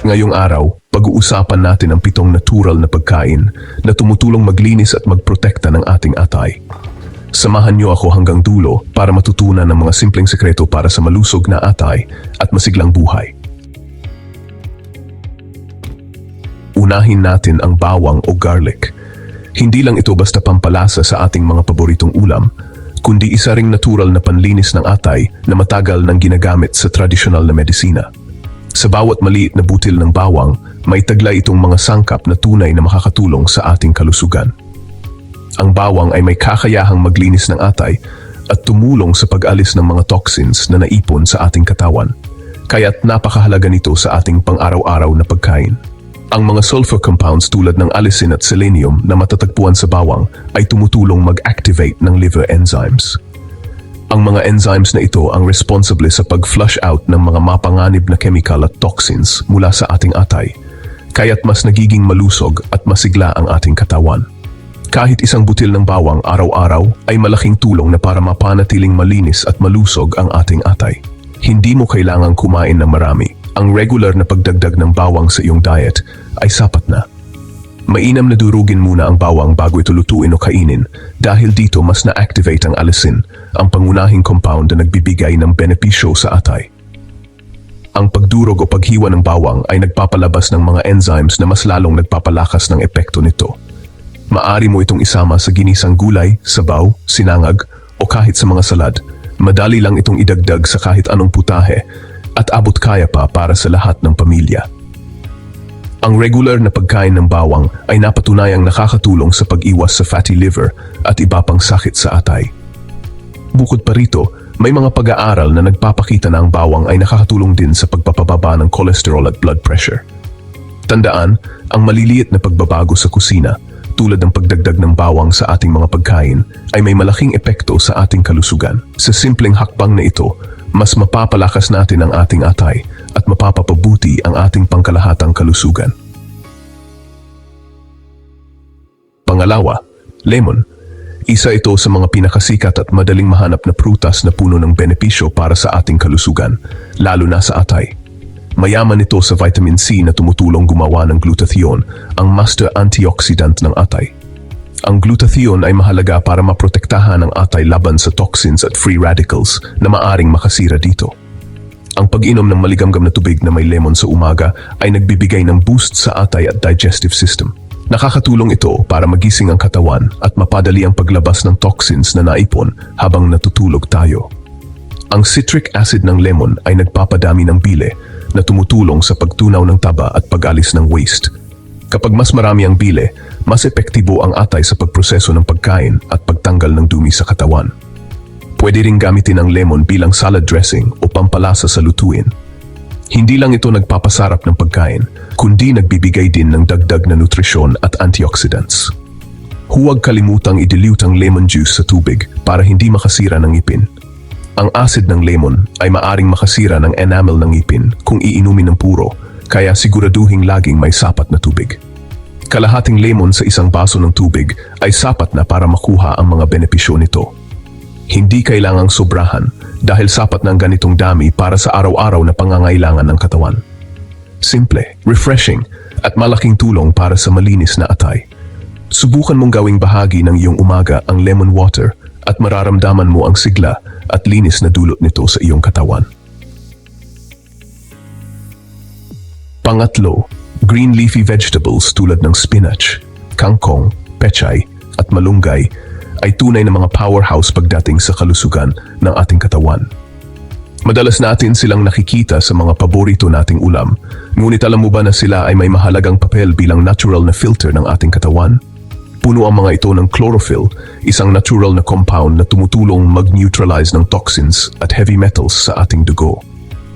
At ngayong araw, pag-uusapan natin ang pitong natural na pagkain na tumutulong maglinis at magprotekta ng ating atay. Samahan niyo ako hanggang dulo para matutunan ng mga simpleng sekreto para sa malusog na atay at masiglang buhay. Unahin natin ang bawang o garlic. Hindi lang ito basta pampalasa sa ating mga paboritong ulam, kundi isa ring natural na panlinis ng atay na matagal nang ginagamit sa tradisyonal na medisina. Sa bawat maliit na butil ng bawang, may taglay itong mga sangkap na tunay na makakatulong sa ating kalusugan. Ang bawang ay may kakayahang maglinis ng atay at tumulong sa pag-alis ng mga toxins na naipon sa ating katawan. Kaya't napakahalaga nito sa ating pang-araw-araw na pagkain. Ang mga sulfur compounds tulad ng allicin at selenium na matatagpuan sa bawang ay tumutulong mag-activate ng liver enzymes. Ang mga enzymes na ito ang responsable sa pag-flush out ng mga mapanganib na chemical at toxins mula sa ating atay, kaya't mas nagiging malusog at masigla ang ating katawan. Kahit isang butil ng bawang araw-araw ay malaking tulong na para mapanatiling malinis at malusog ang ating atay. Hindi mo kailangang kumain ng marami. Ang regular na pagdagdag ng bawang sa iyong diet ay sapat na. Mainam na durugin muna ang bawang bago ito lutuin o kainin dahil dito mas na-activate ang alisin, ang pangunahing compound na nagbibigay ng benepisyo sa atay. Ang pagdurog o paghiwa ng bawang ay nagpapalabas ng mga enzymes na mas lalong nagpapalakas ng epekto nito. Maari mo itong isama sa ginisang gulay, sabaw, sinangag, o kahit sa mga salad. Madali lang itong idagdag sa kahit anong putahe at abot kaya pa para sa lahat ng pamilya. Ang regular na pagkain ng bawang ay napatunayang nakakatulong sa pag-iwas sa fatty liver at iba pang sakit sa atay. Bukod pa rito, may mga pag-aaral na nagpapakita na ang bawang ay nakakatulong din sa pagpapababa ng cholesterol at blood pressure. Tandaan, ang maliliit na pagbabago sa kusina tulad ng pagdagdag ng bawang sa ating mga pagkain ay may malaking epekto sa ating kalusugan. Sa simpleng hakbang na ito, mas mapapalakas natin ang ating atay at mapapapabuti ang ating pangkalahatang kalusugan. Pangalawa, lemon. Isa ito sa mga pinakasikat at madaling mahanap na prutas na puno ng benepisyo para sa ating kalusugan, lalo na sa atay. Mayaman ito sa vitamin C na tumutulong gumawa ng glutathione, ang master antioxidant ng atay. Ang glutathione ay mahalaga para maprotektahan ang atay laban sa toxins at free radicals na maaring makasira dito. Ang pag-inom ng maligamgam na tubig na may lemon sa umaga ay nagbibigay ng boost sa atay at digestive system. Nakakatulong ito para magising ang katawan at mapadali ang paglabas ng toxins na naipon habang natutulog tayo. Ang citric acid ng lemon ay nagpapadami ng bile na tumutulong sa pagtunaw ng taba at pag-alis ng waste. Kapag mas marami ang bile, mas epektibo ang atay sa pagproseso ng pagkain at pagtanggal ng dumi sa katawan. Pwede ring gamitin ang lemon bilang salad dressing o pampalasa sa lutuin. Hindi lang ito nagpapasarap ng pagkain, kundi nagbibigay din ng dagdag na nutrisyon at antioxidants. Huwag kalimutang i-dilute ang lemon juice sa tubig para hindi makasira ng ngipin. Ang acid ng lemon ay maaring makasira ng enamel ng ngipin kung iinumin ng puro, kaya siguraduhing laging may sapat na tubig. Kalahating lemon sa isang baso ng tubig ay sapat na para makuha ang mga benepisyo nito. Hindi kailangang sobrahan dahil sapat ng ganitong dami para sa araw-araw na pangangailangan ng katawan. Simple, refreshing, at malaking tulong para sa malinis na atay. Subukan mong gawing bahagi ng iyong umaga ang lemon water at mararamdaman mo ang sigla at linis na dulot nito sa iyong katawan. Pangatlo, green leafy vegetables tulad ng spinach, kangkong, pechay at malunggay ay tunay na mga powerhouse pagdating sa kalusugan ng ating katawan. Madalas natin silang nakikita sa mga paborito nating ulam, ngunit alam mo ba na sila ay may mahalagang papel bilang natural na filter ng ating katawan? Puno ang mga ito ng chlorophyll, isang natural na compound na tumutulong mag-neutralize ng toxins at heavy metals sa ating dugo.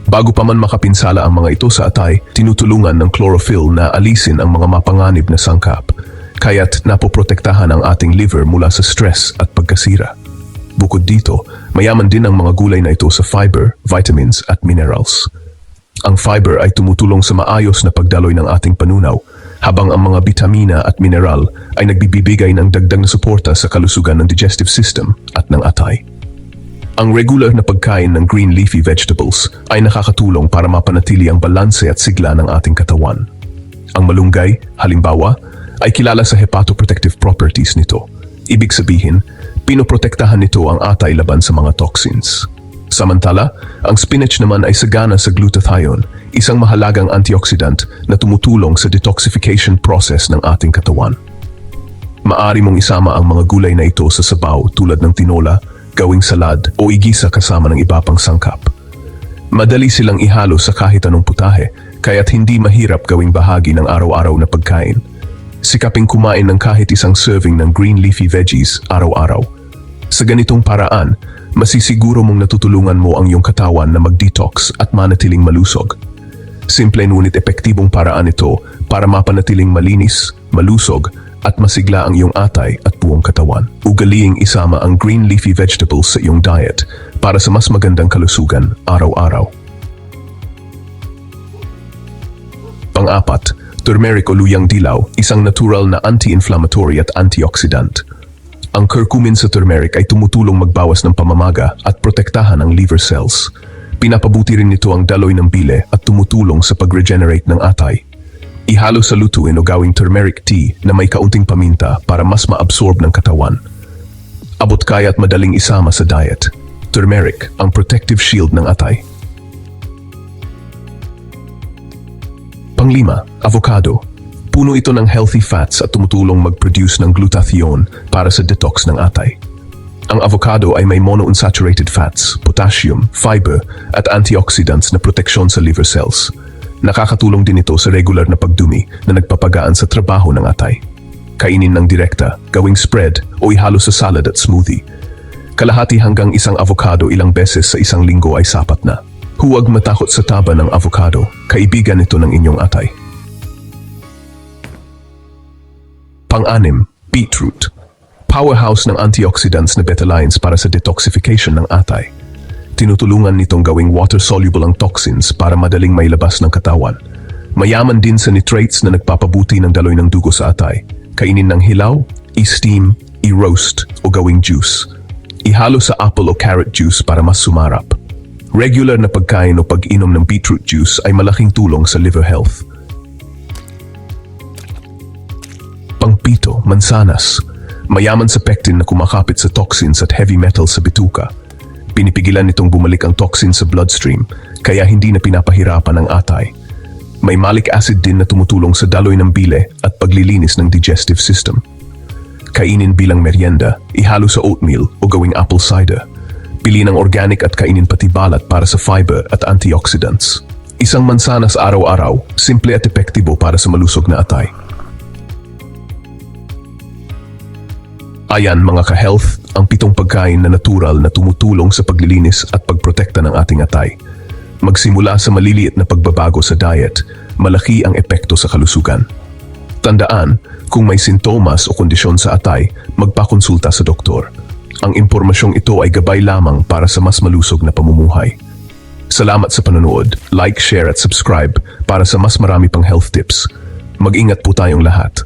Bago pa man makapinsala ang mga ito sa atay, tinutulungan ng chlorophyll na alisin ang mga mapanganib na sangkap, kaya't napoprotektahan ang ating liver mula sa stress at pagkasira. Bukod dito, mayaman din ang mga gulay na ito sa fiber, vitamins at minerals. Ang fiber ay tumutulong sa maayos na pagdaloy ng ating panunaw, habang ang mga bitamina at mineral ay nagbibigay ng dagdag na suporta sa kalusugan ng digestive system at ng atay. Ang regular na pagkain ng green leafy vegetables ay nakakatulong para mapanatili ang balanse at sigla ng ating katawan. Ang malunggay, halimbawa, ay kilala sa hepatoprotective properties nito. Ibig sabihin, pinoprotektahan nito ang atay laban sa mga toxins. Samantala, ang spinach naman ay sagana sa glutathione, isang mahalagang antioxidant na tumutulong sa detoxification process ng ating katawan. Maari mong isama ang mga gulay na ito sa sabaw tulad ng tinola, gawing salad o igisa kasama ng iba pang sangkap. Madali silang ihalo sa kahit anong putahe, kaya't hindi mahirap gawing bahagi ng araw-araw na pagkain. Sikaping kumain ng kahit isang serving ng green leafy veggies araw-araw. Sa ganitong paraan, masisiguro mong natutulungan mo ang iyong katawan na mag-detox at manatiling malusog. Simple ngunit epektibong paraan ito para mapanatiling malinis, malusog, at masigla ang iyong atay at buong katawan. Ugaliing isama ang green leafy vegetables sa iyong diet para sa mas magandang kalusugan araw-araw. Pang-apat, turmeric o luyang dilaw, isang natural na anti-inflammatory at antioxidant. Ang curcumin sa turmeric ay tumutulong magbawas ng pamamaga at protektahan ang liver cells. Pinapabuti rin nito ang daloy ng bile at tumutulong sa pag-regenerate ng atay. Ihalo sa lutuin o gawing turmeric tea na may kaunting paminta para mas maabsorb ng katawan. Abot kaya at madaling isama sa diet. Turmeric, ang protective shield ng atay. Panglima, avocado. Puno ito ng healthy fats at tumutulong mag-produce ng glutathione para sa detox ng atay. Ang avocado ay may monounsaturated fats, potassium, fiber at antioxidants na proteksyon sa liver cells. Nakakatulong din ito sa regular na pagdumi na nagpapagaan sa trabaho ng atay. Kainin ng direkta, gawing spread o ihalo sa salad at smoothie. Kalahati hanggang isang avocado ilang beses sa isang linggo ay sapat na. Huwag matakot sa taba ng avocado, kaibigan ito ng inyong atay. Pang-anim, beetroot. Powerhouse ng antioxidants na betalains para sa detoxification ng atay. Tinutulungan nitong gawing water-soluble ang toxins para madaling mailabas ng katawan. Mayaman din sa nitrates na nagpapabuti ng daloy ng dugo sa atay. Kainin ng hilaw, i-steam, i-roast o gawing juice. Ihalo sa apple o carrot juice para mas sumarap. Regular na pagkain o pag-inom ng beetroot juice ay malaking tulong sa liver health. Pangpito, mansanas. Mayaman sa pectin na kumakapit sa toxins at heavy metals sa bituka. Pinipigilan nitong bumalik ang toxin sa bloodstream, kaya hindi na pinapahirapan ang atay. May malic acid din na tumutulong sa daloy ng bile at paglilinis ng digestive system. Kainin bilang merienda, ihalo sa oatmeal o gawing apple cider. Pili ng organic at kainin pati balat para sa fiber at antioxidants. Isang mansanas araw-araw, simple at epektibo para sa malusog na atay. Ayan mga ka-health, ang pitong pagkain na natural na tumutulong sa paglilinis at pagprotekta ng ating atay. Magsimula sa maliliit na pagbabago sa diet, malaki ang epekto sa kalusugan. Tandaan, kung may sintomas o kondisyon sa atay, magpakonsulta sa doktor. Ang impormasyong ito ay gabay lamang para sa mas malusog na pamumuhay. Salamat sa panonood, like, share at subscribe para sa mas marami pang health tips. Mag-ingat po tayong lahat.